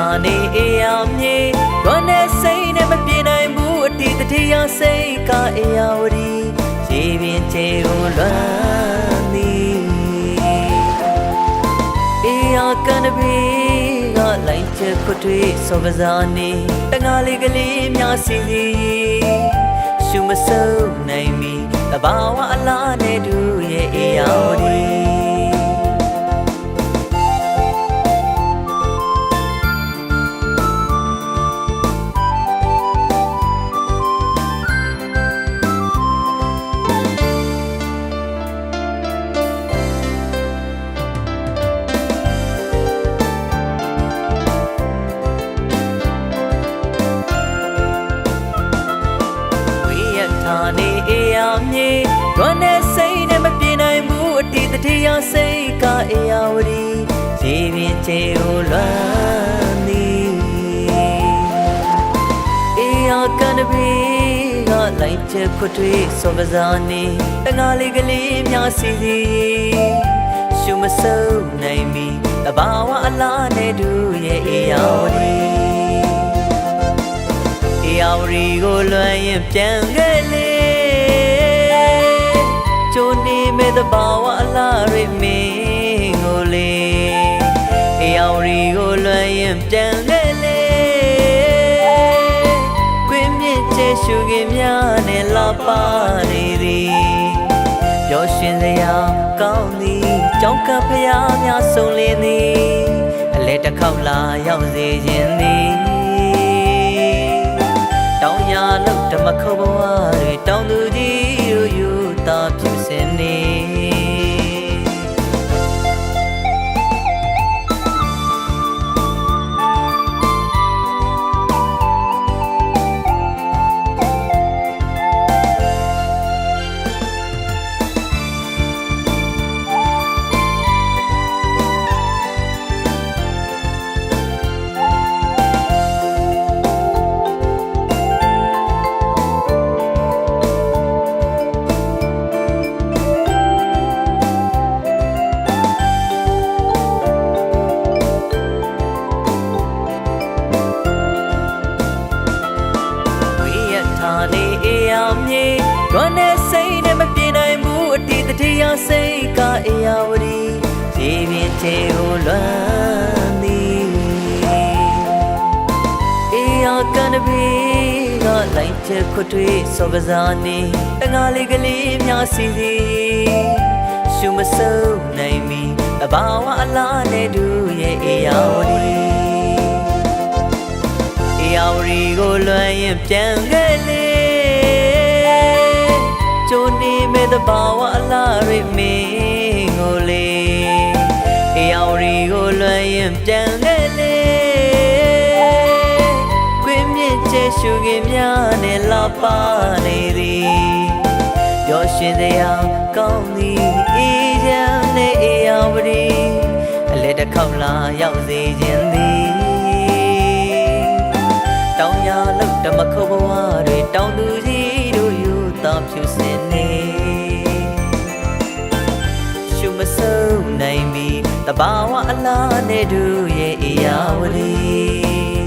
ရထားနေအေးရမြေရွာနဲ့စိတ်နဲ့မပြေနိုင်ဘူးအတီးတတိယစိတ်ကအေးရဝတီရေပင်ချေကိုလွမ်းသည်အေးရကန်ပေကလိုက်ချက်ခွတ်တွေစောပဇာနေတငါလေးကလေးများစီစီရှုမစုံနိုင်မီတဘာဝအလားနဲ့တူရဲ့အေးရ ရမြေရွာနဲ့စိတ်နဲ့မပြေနိုင်ဘူးအတီးတတိယစိတ်ကအေးရဝတီရေပင်ချေကိုလွမ်းသည်အေးရကန်ပေကလိုက်ချက်ခွတ်တွေစောပဇာနေတငါလေးကလေးများစီစီရှုမစုံနိုင်မီတဘာဝအလားနဲ့တူရဲ့အေးရဝတီအေယာဝရီကိုလွှမ်းရင်ပြန်ခဲ့လေ မဲ့တဘာဝအလားရိမင်းကိုလေအေယာဝရီကိုလွှမ်းရင်ပြန်ခဲ့လေကွင်းမြင့်ကျဲရှုခင်များနဲ့လာပါနေသည်ပျော်ရွှင်စရာကောင်းသည်ကြောင်းကပ်ဖျားများဆုံးလင်းသည်အလဲတစ်ခေါက်လာရောက်စေခြင်းသည်တောင်ညာလို့ဓမ္မခုဘဝတွေတောင်သူ စိတ်ကအေးရဝတီရေပင်ချေကိုလွမ်းသည်အေးရကန်ပေကလိုက်ချက်ခွတ်တွေစောပဇာနေတငါလေးကလေးများစီစီရှုမစုံနိုင်မီတဘာဝအလားနဲ့တူရဲ့အေးရဝတီအေယာဝရီကိုလွှမ်းရင်ပြန်ခဲ့ ဘာဝအလားရိမင်းကိုလေအေယာဝရီကိုလွှမ်းရင်ပြန်ခဲ့လေကွင်းမြင့်ကျဲရှုခင်များနဲ့လာပါနေသည်ပျော်ရွှင်စရာကောင်းသည်အေးချမ်းနဲ့အေယာဝရီအလဲတစ်ခေါက်လာရောက်စေခြင်းသည်တောင်ညာလို့ဓမ္မခုဘဝတွေတောင်သူကြီးတို့ယူသားဖြူစင်နေ ရှုမစုံနိုင်မီတဘာဝအလားနဲ့တို့ရဲ့အေယာဝတီ